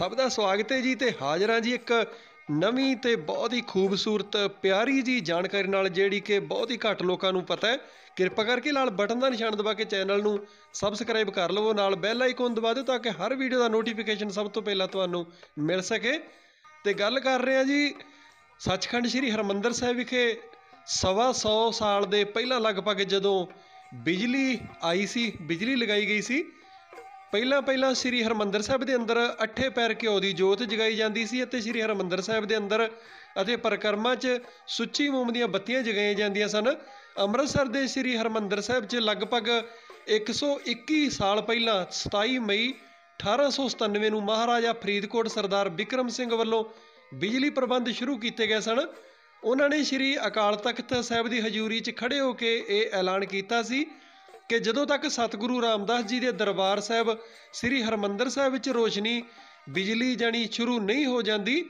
ਸਭ ਦਾ ਸਵਾਗਤ ਹੈ ਜੀ ਤੇ ਹਾਜ਼ਰ ਹਾਂ ਜੀ ਇੱਕ ਨਵੀਂ ਤੇ ਬਹੁਤ ਹੀ ਖੂਬਸੂਰਤ, ਪਿਆਰੀ ਜੀ ਜਾਣਕਾਰੀ ਨਾਲ, ਜਿਹੜੀ ਕਿ ਬਹੁਤ ਹੀ ਘੱਟ ਲੋਕਾਂ ਨੂੰ ਪਤਾ ਹੈ। ਕਿਰਪਾ ਕਰਕੇ ਨਾਲ ਬਟਨ ਦਾ ਨਿਸ਼ਾਨ ਦਬਾ ਕੇ ਚੈਨਲ ਨੂੰ ਸਬਸਕ੍ਰਾਈਬ ਕਰ ਲਵੋ, ਨਾਲ ਬੈਲ ਆਈਕਨ ਦਬਾ ਦਿਓ ਤਾਂ ਕਿ ਹਰ ਵੀਡੀਓ ਦਾ ਨੋਟੀਫਿਕੇਸ਼ਨ ਸਭ ਤੋਂ ਪਹਿਲਾਂ ਤੁਹਾਨੂੰ ਮਿਲ ਸਕੇ। ਤੇ ਗੱਲ ਕਰ ਰਹੇ ਹਾਂ ਜੀ ਸੱਚਖੰਡ ਸ੍ਰੀ ਹਰਮੰਦਰ ਸਾਹਿਬ ਵਿਖੇ ਸਵਾ ਸੌ ਸਾਲ ਦੇ ਪਹਿਲਾਂ ਲਗਭਗ ਜਦੋਂ ਬਿਜਲੀ ਆਈ ਸੀ, ਬਿਜਲੀ ਲਗਾਈ ਗਈ ਸੀ ਪਹਿਲਾਂ ਪਹਿਲਾਂ ਸ੍ਰੀ ਹਰਮੰਦਰ ਸਾਹਿਬ ਦੇ ਅੰਦਰ ਅੱਠੇ ਪੈਰ ਘਿਓ ਦੀ ਜੋਤ ਜਗਾਈ ਜਾਂਦੀ ਸੀ ਅਤੇ ਸ੍ਰੀ ਹਰਮੰਦਰ ਸਾਹਿਬ ਦੇ ਅੰਦਰ ਅਤੇ ਪਰਿਕਰਮਾ 'ਚ ਸੁੱਚੀ ਮੋਮ ਦੀਆਂ ਬੱਤੀਆਂ ਜਗਾਈਆਂ ਜਾਂਦੀਆਂ ਸਨ। ਅੰਮ੍ਰਿਤਸਰ ਦੇ ਸ੍ਰੀ ਹਰਮੰਦਰ ਸਾਹਿਬ 'ਚ ਲਗਭਗ 121 ਸਾਲ ਪਹਿਲਾਂ 27 ਮਈ 1897 ਨੂੰ ਮਹਾਰਾਜਾ ਫਰੀਦਕੋਟ ਸਰਦਾਰ ਵਿਕਰਮ ਸਿੰਘ ਵੱਲੋਂ ਬਿਜਲੀ ਪ੍ਰਬੰਧ ਸ਼ੁਰੂ ਕੀਤੇ ਗਏ ਸਨ। ਉਹਨਾਂ ਨੇ ਸ੍ਰੀ ਅਕਾਲ ਤਖਤ ਸਾਹਿਬ ਦੀ ਹਜ਼ੂਰੀ 'ਚ ਖੜੇ ਹੋ ਕੇ ਇਹ ਐਲਾਨ ਕੀਤਾ ਸੀ ਕਿ ਜਦੋਂ ਤੱਕ ਸਤਿਗੁਰੂ ਰਾਮਦਾਸ ਜੀ ਦੇ ਦਰਬਾਰ ਸਾਹਿਬ ਸ੍ਰੀ ਹਰਮੰਦਰ ਸਾਹਿਬ ਵਿੱਚ ਰੋਸ਼ਨੀ ਬਿਜਲੀ ਜਾਣੀ ਸ਼ੁਰੂ ਨਹੀਂ ਹੋ ਜਾਂਦੀ,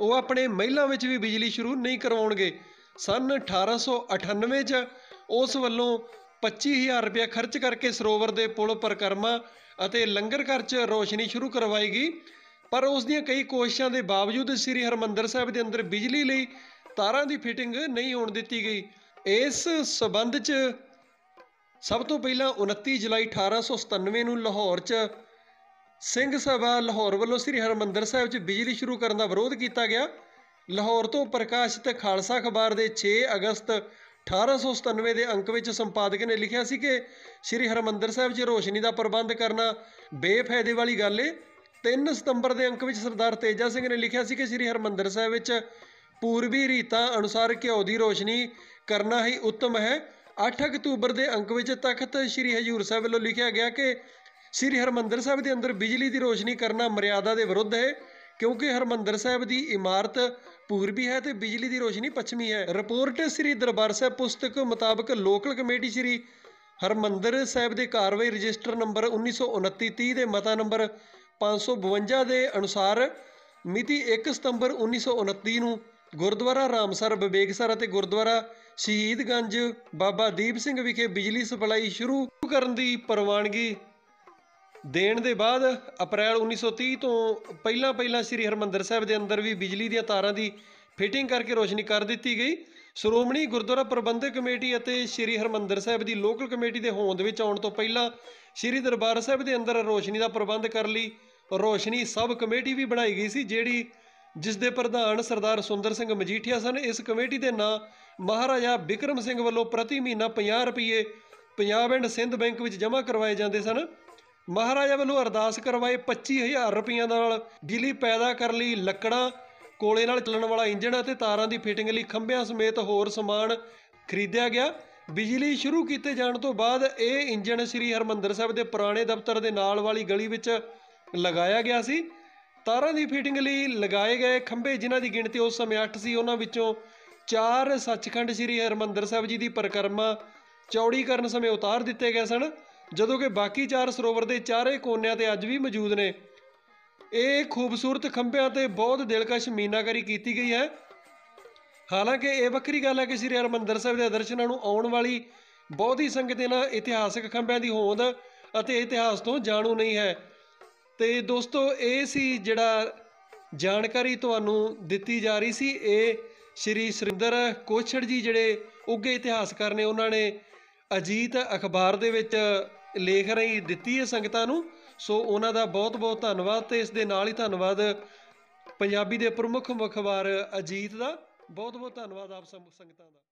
ਉਹ ਆਪਣੇ ਮਹਿਲਾਂ ਵਿੱਚ ਵੀ ਬਿਜਲੀ ਸ਼ੁਰੂ ਨਹੀਂ ਕਰਵਾਉਣਗੇ। ਸਨ 1898 ਚ ਉਸ ਵੱਲੋਂ 25000 ਰੁਪਏ ਖਰਚ ਕਰਕੇ ਸਰੋਵਰ ਦੇ ਪੁਲ, ਪਰਕਰਮਾ ਅਤੇ ਲੰਗਰ ਘਰ 'ਚ ਰੋਸ਼ਨੀ ਸ਼ੁਰੂ ਕਰਵਾਈ ਗਈ ਪਰ ਉਸ ਦੀਆਂ ਕਈ ਕੋਸ਼ਿਸ਼ਾਂ ਦੇ ਬਾਵਜੂਦ ਸ੍ਰੀ ਹਰਮੰਦਰ ਸਾਹਿਬ ਦੇ ਅੰਦਰ ਬਿਜਲੀ ਲਈ ਤਾਰਾਂ ਦੀ ਫਿਟਿੰਗ ਨਹੀਂ ਹੋਣ ਦਿੱਤੀ ਗਈ। ਇਸ ਸਬੰਧ 'ਚ ਸਭ ਤੋਂ ਪਹਿਲਾਂ 29 ਜੁਲਾਈ 1897 ਨੂੰ ਲਾਹੌਰ 'ਚ ਸਿੰਘ ਸਭਾ ਲਾਹੌਰ ਵੱਲੋਂ ਸ੍ਰੀ ਹਰਮੰਦਰ ਸਾਹਿਬ 'ਚ ਬਿਜਲੀ ਸ਼ੁਰੂ ਕਰਨ ਦਾ ਵਿਰੋਧ ਕੀਤਾ ਗਿਆ। ਲਾਹੌਰ ਤੋਂ ਪ੍ਰਕਾਸ਼ਿਤ ਖਾਲਸਾ ਅਖਬਾਰ ਦੇ 6 ਅਗਸਤ 1897 ਦੇ ਅੰਕ ਵਿੱਚ ਸੰਪਾਦਕ ਨੇ ਲਿਖਿਆ ਸੀ ਕਿ ਸ੍ਰੀ ਹਰਮੰਦਰ ਸਾਹਿਬ 'ਚ ਰੋਸ਼ਨੀ ਦਾ ਪ੍ਰਬੰਧ ਕਰਨਾ ਬੇਫਾਇਦੇ ਵਾਲੀ ਗੱਲ ਏ। 3 ਸਤੰਬਰ ਦੇ ਅੰਕ ਵਿੱਚ ਸਰਦਾਰ ਤੇਜਾ ਸਿੰਘ ਨੇ ਲਿਖਿਆ ਸੀ ਕਿ ਸ੍ਰੀ ਹਰਮੰਦਰ ਸਾਹਿਬ ਵਿੱਚ ਪੂਰਬੀ ਰੀਤਾਂ ਅਨੁਸਾਰ ਘਿਓ ਦੀ ਰੋਸ਼ਨੀ ਕਰਨਾ ਹੀ ਉੱਤਮ ਹੈ। 8 ਅਕਤੂਬਰ ਦੇ ਅੰਕ ਵਿੱਚ ਤਖਤ ਸ੍ਰੀ ਹਜੂਰ ਸਾਹਿਬ ਵੱਲੋਂ ਲਿਖਿਆ ਗਿਆ ਕਿ ਸ੍ਰੀ ਹਰਮੰਦਰ ਸਾਹਿਬ ਦੇ ਅੰਦਰ ਬਿਜਲੀ ਦੀ ਰੋਸ਼ਨੀ ਕਰਨਾ ਮਰਿਆਦਾ ਦੇ ਵਿਰੁੱਧ ਹੈ, ਕਿਉਂਕਿ ਹਰਮੰਦਰ ਸਾਹਿਬ ਦੀ ਇਮਾਰਤ ਪੂਰਬੀ ਹੈ ਤੇ ਬਿਜਲੀ ਦੀ ਰੋਸ਼ਨੀ ਪੱਛਮੀ ਹੈ। ਰਿਪੋਰਟ ਸ੍ਰੀ ਦਰਬਾਰ ਸਾਹਿਬ ਪੁਸਤਕ ਮੁਤਾਬਕ ਲੋਕਲ ਕਮੇਟੀ ਸ੍ਰੀ ਹਰਮੰਦਰ ਸਾਹਿਬ ਦੇ ਕਾਰਵਾਈ ਰਜਿਸਟਰ ਨੰਬਰ 1929-30 ਦੇ ਮਤਾ ਨੰਬਰ 552 ਦੇ ਅਨੁਸਾਰ ਮਿਤੀ 1 ਸਤੰਬਰ 1929 ਨੂੰ ਗੁਰਦੁਆਰਾ ਰਾਮਸਰ ਵਿਵੇਕਸਰ ਅਤੇ ਗੁਰਦੁਆਰਾ ਸ਼ਹੀਦਗੰਜ ਬਾਬਾ ਦੀਪ ਸਿੰਘ ਵਿਖੇ ਬਿਜਲੀ ਸਪਲਾਈ ਸ਼ੁਰੂ ਕਰਨ ਦੀ ਪ੍ਰਵਾਨਗੀ ਦੇਣ ਦੇ ਬਾਅਦ ਅਪ੍ਰੈਲ 1930 ਤੋਂ ਪਹਿਲਾਂ ਪਹਿਲਾਂ ਸ੍ਰੀ ਹਰਮੰਦਰ ਸਾਹਿਬ ਦੇ ਅੰਦਰ ਵੀ ਬਿਜਲੀ ਦੀਆਂ ਤਾਰਾਂ ਦੀ ਫਿਟਿੰਗ ਕਰਕੇ ਰੋਸ਼ਨੀ ਕਰ ਦਿੱਤੀ ਗਈ। ਸ਼੍ਰੋਮਣੀ ਗੁਰਦੁਆਰਾ ਪ੍ਰਬੰਧਕ ਕਮੇਟੀ ਅਤੇ ਸ੍ਰੀ ਹਰਮੰਦਰ ਸਾਹਿਬ ਦੀ ਲੋਕਲ ਕਮੇਟੀ ਦੇ ਹੋਂਦ ਵਿੱਚ ਆਉਣ ਤੋਂ ਪਹਿਲਾਂ ਸ੍ਰੀ ਦਰਬਾਰ ਸਾਹਿਬ ਦੇ ਅੰਦਰ ਰੋਸ਼ਨੀ ਦਾ ਪ੍ਰਬੰਧ ਕਰ ਲਈ। ਰੋਸ਼ਨੀ ਸਭ ਕਮੇਟੀ ਵੀ ਬਣਾਈ ਗਈ ਸੀ, ਜਿਹੜੀ ਜਿਸ ਦੇ ਪ੍ਰਧਾਨ ਸਰਦਾਰ ਸੁੰਦਰ ਸਿੰਘ ਮਜੀਠੀਆ ਸਨ, ਇਸ ਕਮੇਟੀ ਦੇ ਨਾਂ ਮਹਾਰਾਜਾ ਬਿਕਰਮ ਸਿੰਘ ਵੱਲੋਂ ਪ੍ਰਤੀ ਮਹੀਨਾ 50 ਰੁਪਏ ਪੰਜਾਬ ਐਂਡ ਸਿੰਧ ਬੈਂਕ ਵਿੱਚ ਜਮ੍ਹਾਂ ਕਰਵਾਏ ਜਾਂਦੇ ਸਨ। ਮਹਾਰਾਜਾ ਵੱਲੋਂ ਅਰਦਾਸ ਕਰਵਾਏ 25000 ਰੁਪਈਆਂ ਨਾਲ ਬਿਜਲੀ ਪੈਦਾ ਕਰਨ ਲਈ ਲੱਕੜਾਂ, ਕੋਲੇ ਨਾਲ ਚੱਲਣ ਵਾਲਾ ਇੰਜਣ ਅਤੇ ਤਾਰਾਂ ਦੀ ਫਿਟਿੰਗ ਲਈ ਖੰਭਿਆਂ ਸਮੇਤ ਹੋਰ ਸਮਾਨ ਖਰੀਦਿਆ ਗਿਆ। ਬਿਜਲੀ ਸ਼ੁਰੂ ਕੀਤੇ ਜਾਣ ਤੋਂ ਬਾਅਦ ਇਹ ਇੰਜਣ ਸ੍ਰੀ ਹਰਮੰਦਰ ਸਾਹਿਬ ਦੇ ਪੁਰਾਣੇ ਦਫ਼ਤਰ ਦੇ ਨਾਲ ਵਾਲੀ ਗਲੀ ਵਿੱਚ ਲਗਾਇਆ ਗਿਆ ਸੀ। ਤਾਰਾਂ ਦੀ ਫਿਟਿੰਗ ਲਈ ਲਗਾਏ ਗਏ ਖੰਭੇ ਜਿਨ੍ਹਾਂ ਦੀ ਗਿਣਤੀ ਉਸ ਸਮੇਂ 8 ਸੀ, ਉਹਨਾਂ ਵਿੱਚੋਂ ਚਾਰ ਸੱਚਖੰਡ ਸ੍ਰੀ ਹਰਮੰਦਰ ਸਾਹਿਬ ਜੀ ਦੀ ਪਰਿਕਰਮਾ ਚੌੜੀ ਕਰਨ ਸਮੇਂ ਉਤਾਰ ਦਿੱਤੇ ਗਏ ਸਨ, ਜਦੋਂ ਕਿ ਬਾਕੀ ਚਾਰ ਸਰੋਵਰ ਦੇ ਚਾਰੇ ਕੋਨਿਆਂ ਤੇ ਅੱਜ ਵੀ ਮੌਜੂਦ ਨੇ। ਇਹ ਖੂਬਸੂਰਤ ਖੰਭਿਆਂ ਤੇ ਬਹੁਤ ਦਿਲਕਸ਼ ਮੀਨਾਕਾਰੀ ਕੀਤੀ ਗਈ ਹੈ। ਹਾਲਾਂਕਿ ਇਹ ਵੱਖਰੀ ਗੱਲ ਹੈ ਕਿ ਸ੍ਰੀ ਹਰਮੰਦਰ ਸਾਹਿਬ ਦੇ ਦਰਸ਼ਨਾਂ ਨੂੰ ਆਉਣ ਵਾਲੀ ਬਹੁਤ ਹੀ ਸੰਗਤ ਇਹਨਾਂ ਇਤਿਹਾਸਕ ਖੰਭਿਆਂ ਦੀ ਹੋਂਦ ਅਤੇ ਇਤਿਹਾਸ ਤੋਂ ਜਾਣੂ ਨਹੀਂ ਹੈ। ਤੇ ਦੋਸਤੋ, ਇਹ ਸੀ ਜਿਹੜਾ ਜਾਣਕਾਰੀ ਤੁਹਾਨੂੰ ਦਿੱਤੀ ਜਾ ਰਹੀ ਸੀ। ਇਹ ਸ਼੍ਰੀ ਸੁਰਿੰਦਰ ਕੋਛੜ ਜੀ ਜਿਹੜੇ ਉੱਗੇ ਇਤਿਹਾਸਕਾਰ ਨੇ ਉਹਨਾਂ ਨੇ ਅਜੀਤ ਅਖਬਾਰ ਦੇ ਵਿੱਚ ਲੇਖ ਰਹੀ ਦਿੱਤੀ ਹੈ ਸੰਗਤਾਂ ਨੂੰ। ਸੋ ਉਹਨਾਂ ਦਾ ਬਹੁਤ ਬਹੁਤ ਧੰਨਵਾਦ ਤੇ ਇਸ ਦੇ ਨਾਲ ਹੀ ਧੰਨਵਾਦ ਪੰਜਾਬੀ ਦੇ ਪ੍ਰਮੁੱਖ ਮੁਖਬਾਰ ਅਜੀਤ ਦਾ। ਬਹੁਤ ਬਹੁਤ ਧੰਨਵਾਦ ਆਪ ਸੰਗਤਾਂ ਦਾ।